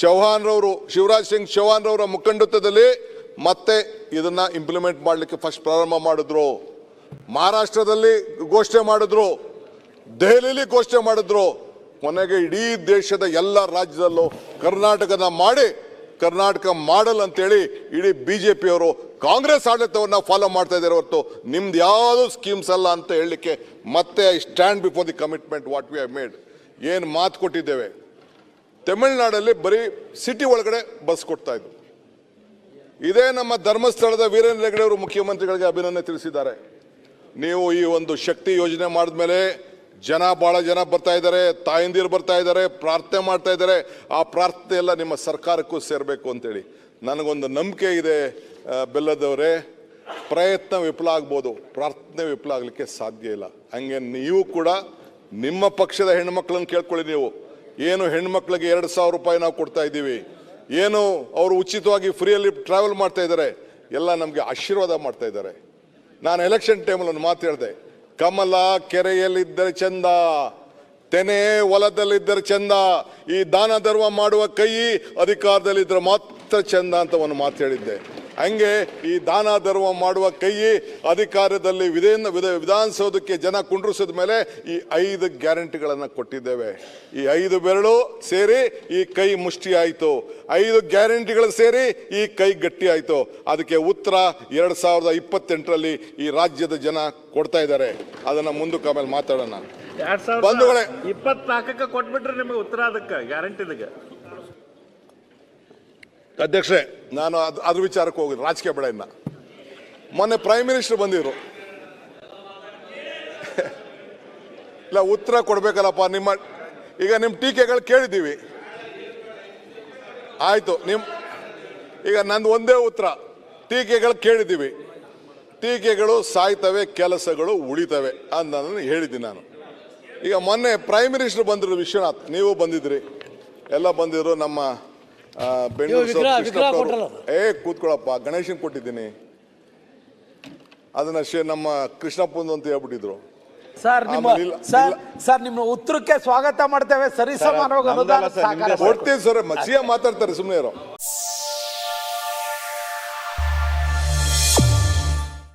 ಚೌಹಾಣ್ ರವರು, ಶಿವರಾಜ್ ಸಿಂಗ್ ಚೌಹಾನ್ರವರ ಮುಖಂಡತ್ವದಲ್ಲಿ ಮತ್ತೆ ಇದನ್ನ ಇಂಪ್ಲಿಮೆಂಟ್ ಮಾಡಲಿಕ್ಕೆ ಫಸ್ಟ್ ಪ್ರಾರಂಭ ಮಾಡಿದ್ರು. ಮಹಾರಾಷ್ಟ್ರದಲ್ಲಿ ಘೋಷಣೆ ಮಾಡಿದ್ರು. ದೆಹಲಿಯಲ್ಲಿ ಘೋಷಣೆ ಮಾಡಿದ್ರು. ಕೊನೆಗೆ ಇಡೀ ದೇಶದ ಎಲ್ಲ ರಾಜ್ಯದಲ್ಲೂ ಕರ್ನಾಟಕದ ಮಾಡಿ, ಕರ್ನಾಟಕ ಮಾಡಲ್ ಅಂತೇಳಿ ಇಡೀ ಬಿ ಜೆ ಪಿಯವರು ಕಾಂಗ್ರೆಸ್ ಆಡಳಿತವನ್ನ ಫಾಲೋ ಮಾಡ್ತಾ ಇದ್ದಾರೆ ಹೊರತು ನಿಮ್ದು ಯಾವುದು ಸ್ಕೀಮ್ಸ್ ಅಲ್ಲ ಅಂತ ಹೇಳಲಿಕ್ಕೆ ಮತ್ತೆ I stand before the commitment what we have made ಏನು ಮಾತು ಕೊಟ್ಟಿದ್ದೇವೆ? ತಮಿಳುನಾಡಲ್ಲಿ ಬರೀ ಸಿಟಿ ಒಳಗಡೆ ಬಸ್ ಕೊಡ್ತಾ ಇದ್ರು. ಇದೇ ನಮ್ಮ ಧರ್ಮಸ್ಥಳದ ವೀರೇಂದ್ರ ಹೆಗಡೆ ಅವರು ಮುಖ್ಯಮಂತ್ರಿಗಳಿಗೆ ಅಭಿನಂದನೆ ತಿಳಿಸಿದ್ದಾರೆ. ನೀವು ಈ ಒಂದು ಶಕ್ತಿ ಯೋಜನೆ ಮಾಡಿದ್ಮೇಲೆ ಜನ ಬಹಳ ಜನ ಬರ್ತಾ ಇದ್ದಾರೆ, ತಾಯಂದಿರು ಬರ್ತಾ ಇದ್ದಾರೆ, ಪ್ರಾರ್ಥನೆ ಮಾಡ್ತಾ ಇದ್ದಾರೆ. ಆ ಪ್ರಾರ್ಥನೆ ಎಲ್ಲ ನಿಮ್ಮ ಸರ್ಕಾರಕ್ಕೂ ಸೇರಬೇಕು ಅಂತೇಳಿ ನನಗೊಂದು ನಂಬಿಕೆ ಇದೆ ಬೆಲ್ಲದವರೇ. ಪ್ರಯತ್ನ ವಿಫಲ ಆಗ್ಬೋದು, ಪ್ರಾರ್ಥನೆ ವಿಫಲ ಆಗಲಿಕ್ಕೆ ಸಾಧ್ಯ ಇಲ್ಲ. ಹಂಗೆ ನೀವು ಕೂಡ ನಿಮ್ಮ ಪಕ್ಷದ ಹೆಣ್ಣುಮಕ್ಕಳನ್ನು ಕೇಳ್ಕೊಳ್ಳಿ ನೀವು. ಏನು ಹೆಣ್ಮಕ್ಳಿಗೆ ಎರಡು ಸಾವಿರ ರೂಪಾಯಿ ನಾವು ಕೊಡ್ತಾ ಇದ್ದೀವಿ, ಏನು ಅವರು ಉಚಿತವಾಗಿ ಫ್ರೀಯಲ್ಲಿ ಟ್ರಾವೆಲ್ ಮಾಡ್ತಾ ಇದ್ದಾರೆ, ಎಲ್ಲ ನಮಗೆ ಆಶೀರ್ವಾದ ಮಾಡ್ತಾ ಇದ್ದಾರೆ. ನಾನು ಎಲೆಕ್ಷನ್ ಟೈಮಲ್ಲಿ ಒಂದು ಮಾತು ಹೇಳಿದೆ, ಕಮಲ ಕೆರೆಯಲ್ಲಿದ್ದರೆ ಚಂದ, ತೆನೆ ಹೊಲದಲ್ಲಿದ್ದರೆ ಚಂದ, ಈ ದಾನ ಧರ್ಮ ಮಾಡುವ ಕೈ ಅಧಿಕಾರದಲ್ಲಿದ್ದರೆ ಮಾತ್ರ ಚಂದ ಅಂತ ಒಂದು ಮಾತು ಹೇಳಿದ್ದೆ. ಹಂಗೆ ಈ ದಾನ ಧರ್ಮ ಮಾಡುವ ಕೈ ಅಧಿಕಾರದಲ್ಲಿ ವಿಧಾನ ವಿಧ- ವಿಧಾನಸೌಧಕ್ಕೆ ಜನ ಕುಂಡ್ರಿಸಿದ ಮೇಲೆ ಈ ಐದು ಗ್ಯಾರಂಟಿಗಳನ್ನು ಕೊಟ್ಟಿದ್ದೇವೆ. ಈ ಐದು ಬೆರಳು ಸೇರಿ ಈ ಕೈ ಮುಷ್ಟಿ ಆಯಿತು. ಐದು ಗ್ಯಾರಂಟಿಗಳು ಸೇರಿ ಈ ಕೈ ಗಟ್ಟಿ ಆಯಿತು. ಅದಕ್ಕೆ ಉತ್ತರ ಎರಡು ಸಾವಿರದ ಇಪ್ಪತ್ತೆಂಟರಲ್ಲಿ ಈ ರಾಜ್ಯದ ಜನ ಕೊಡ್ತಾ ಇದ್ದಾರೆ. ಅದನ್ನು ಮುಂದಕ್ಕೆ ಆಮೇಲೆ ಮಾತಾಡೋಣ. ಬಂಧುಗಳೇ. ಇಪ್ಪತ್ನಾಲ್ಕಕ್ಕೆ ಕೊಟ್ಬಿಟ್ರೆ ನಿಮಗೆ ಉತ್ತರ ಅದಕ್ಕೆ ಗ್ಯಾರಂಟಿದಿಗೆ ಅಧ್ಯಕ್ಷರೇ ನಾನು ಅದು ಅದ್ರ ವಿಚಾರಕ್ಕೆ ಹೋಗಿದ್ದು ರಾಜಕೀಯ ಬೇಡ ಇನ್ನ. ಮೊನ್ನೆ ಪ್ರೈಮ್ ಮಿನಿಸ್ಟರ್ ಬಂದಿದ್ರು. ಇಲ್ಲ, ಉತ್ತರ ಕೊಡ್ಬೇಕಲ್ಲಪ್ಪ, ನಿಮ್ಮ, ಈಗ ನಿಮ್ಮ ಟೀಕೆಗಳು ಕೇಳಿದ್ದೀವಿ. ಆಯ್ತು, ನಿಮ್, ಈಗ ನಂದು ಒಂದೇ ಉತ್ತರ, ಟೀಕೆಗಳು ಕೇಳಿದ್ದೀವಿ. ಟೀಕೆಗಳು ಸಾಯ್ತವೆ, ಕೆಲಸಗಳು ಉಳಿತವೆ ಅಂತ ನಾನು ಹೇಳಿದ್ದೀನಿ ನಾನು. ಈಗ ಮೊನ್ನೆ ಪ್ರೈಮ್ ಮಿನಿಸ್ಟರ್ ಬಂದರು ವಿಶ್ವನಾಥ್, ನೀವು ಬಂದಿದ್ರಿ. ಎಲ್ಲ ಬಂದಿದ್ರು ನಮ್ಮ ಬೆಂಗಳೂರು ಏ ಕೂತ್ಕೊಳ್ಳಪ್ಪ ಗಣೇಶನ್ ಕೊಟ್ಟಿದ್ದೀನಿ. ಅದನ್ನ ಶೇ ನಮ್ಮ ಕೃಷ್ಣಪ್ಪಂದು ಅಂತ ಹೇಳ್ಬಿಟ್ಟಿದ್ರು. ಸರ್ ನಿಮ್ಮ ಸರ್. ಸರ್ ನಿಮ್ಮ ಉತ್ತರಕ್ಕೆ ಸ್ವಾಗತ ಮಾಡ್ತೇವೆ. ಸರಿ ಸಮಾನ ಅನುದಾನ ನಮ್ದಲ್ಲ ಸರ್, ಮಸಿಯ ಕೊಡ್ತೀವಿ ಸರ್. ಸಿಎಂ ಮಾತಾಡ್ತಾರೆ ಸುಮ್ಮನೆ ಇರೋ